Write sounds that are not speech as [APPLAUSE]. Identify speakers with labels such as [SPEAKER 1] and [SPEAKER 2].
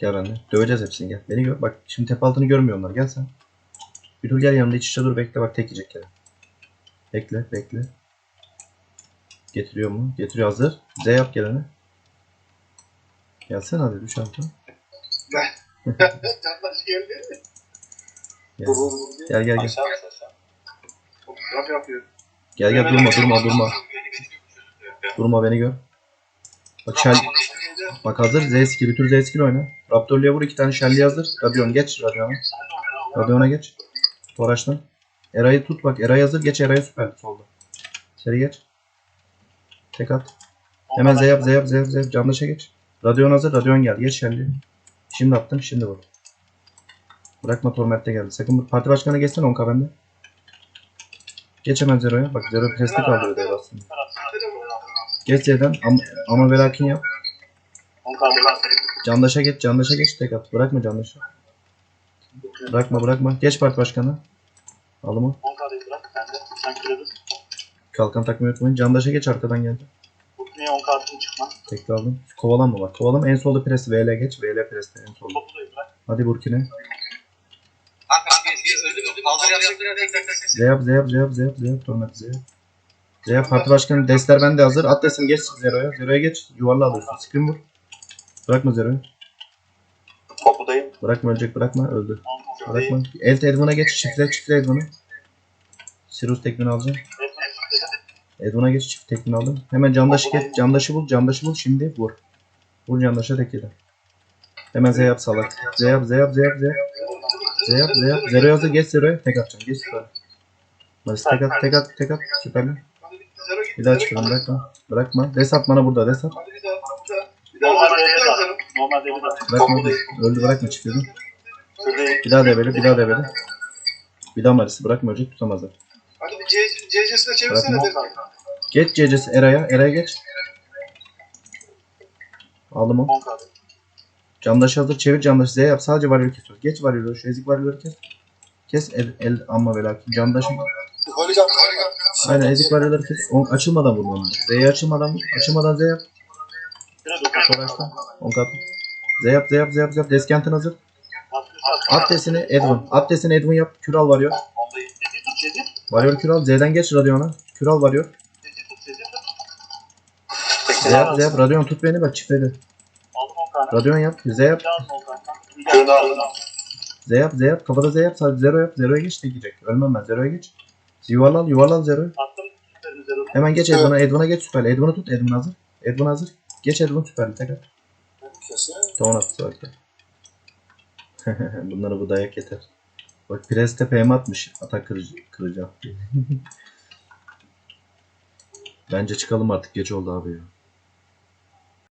[SPEAKER 1] Gel benimle. Döveceğiz hepsini gel. Beni gör. Bak şimdi tepe altını görmüyor onlar. Gel sen. Bir dur gel yanımda iç içe dur bekle bak tek yiyecek gene. Bekle bekle. Getiriyor mu? Getiriyor hazır. Z yap gelene. Gelsene hadi düş altına.
[SPEAKER 2] Candaş [LAUGHS] geldi.
[SPEAKER 1] Gel. Gel gel gel.
[SPEAKER 3] Aşağı aşağı.
[SPEAKER 2] Yapıyor.
[SPEAKER 1] Gel gel durma durma durma. Durma beni gör. Bak şel. Bak hazır. Z skill. Bir tur Z skill oyna. Raptorlu'ya vur iki tane şelli hazır. Radyon geç Radyon'a. Radyon'a geç. Toraş'tan. Eray'ı tut bak. Eray hazır. Geç Eray'a süper. Solda. İçeri geç. Tek at. Hemen Z yap Z yap Z yap Z yap. Candaş'a geç. Radyon hazır. Radyon gel. Geç şelli. Şimdi attım. Şimdi vur. Bırakma Torment'te geldi. Sakın parti başkanı geçsene 10k bende. Geç hemen Zero'ya. Bak Zero presti kaldırıyor dev aslında. Geç Z'den ama, ama velakin yap. Candaş'a geç, Candaş'a geç tek at. Bırakma Candaş'ı. Bırakma bırakma. Geç parti başkanı. Alımı. Kalkan takmayı unutmayın. Candaş'a geç arkadan geldi.
[SPEAKER 3] Niye on kartın çıkma.
[SPEAKER 1] Tekli aldım. Kovalanma bak. Kovalanma. En solda pres. VL geç. VL preste en solda. Hadi Burkine.
[SPEAKER 2] Kaldır yapacak.
[SPEAKER 1] Z yap, Z yap, Z yap, Z yap, Z yap. Torment Z yap. Z yap. Parti başkanı. Destler bende hazır. At desin geç Zero'ya. Zero'ya geç. Yuvarla alıyorsun. Screen vur. Bırakma Zero'yu.
[SPEAKER 3] Topudayım.
[SPEAKER 1] Bırakma ölecek. Bırakma. Öldü. Bırakma. El Edwin'a geç. Çiftle çiftle Edwin'ı. Sirius tekmini alacağım. Edwin'a geç çift tekmini aldım. Hemen candaşı geç. Candaşı bul. Candaşı bul. Şimdi vur. Vur candaşa tek yedi. Hemen Z yap salak. Z yap Z yap Z yap Z yap. Z yap Z yap. Zero'ya hazır. Geç Zero'ya. Tek atacağım. Geç süper. Maris tek at tek at tek at. Süperli. Bir daha çıkalım. Bırakma. Bırakma. Desat bana burada. Desat.
[SPEAKER 2] Hadi bir daha. Bir daha.
[SPEAKER 3] Normalde
[SPEAKER 2] Bir.
[SPEAKER 1] Bırakma. Öldü bırakma.
[SPEAKER 3] Şuradayım.
[SPEAKER 1] Bir daha debeli. Bir daha debeli. Bir daha Maris'i bırakma ölecek tutamazlar.
[SPEAKER 2] Hadi bir CC'sine çevirsene.
[SPEAKER 3] Kaldı.
[SPEAKER 1] Geç CC'si Eray'a. Eray'a geç. Aldım o. Candaş hazır. Çevir candaş. Z yap. Sadece varıyor kesiyoruz. Geç varıyor. Şu ezik varıyorları kes. Kes el, el amma ve lakin.
[SPEAKER 2] Holigan.
[SPEAKER 1] Aynen ezik varıyorları kes. On, açılmadan vur onu. Z'ye açılmadan vur. Açılmadan Z yap.
[SPEAKER 3] Biraz dokuz.
[SPEAKER 1] Toraştan. On kat. Z yap Z yap Z yap Z yap. Deskentin hazır. At desini Edwin. At desini Edwin yap. Küral varıyor. Varıyor küral. Z'den geç radyona. Küral varıyor. Z yap Z yap. Radyon tut beni bak
[SPEAKER 3] kaldı.
[SPEAKER 1] Radyon yap. Z yap. Z yap Z yap. Kafada Z yap. Sadece zero yap. Zero'ya geç de gidecek. Ölmem ben. Zero'ya geç. Yuvarlan yuvarlan
[SPEAKER 3] üzerine.
[SPEAKER 1] Hemen geç Edwin'a. Edwin'a geç süperli. Edwin'ı tut. Edwin hazır. Edwin hazır. Geç Edwin süperli. Tekrar. Tamam attı süperli. Bunlara bu dayak yeter. Bak Preste PM atmış. Atak kırıcı, kıracağım. [LAUGHS] Bence çıkalım artık. Geç oldu abi ya.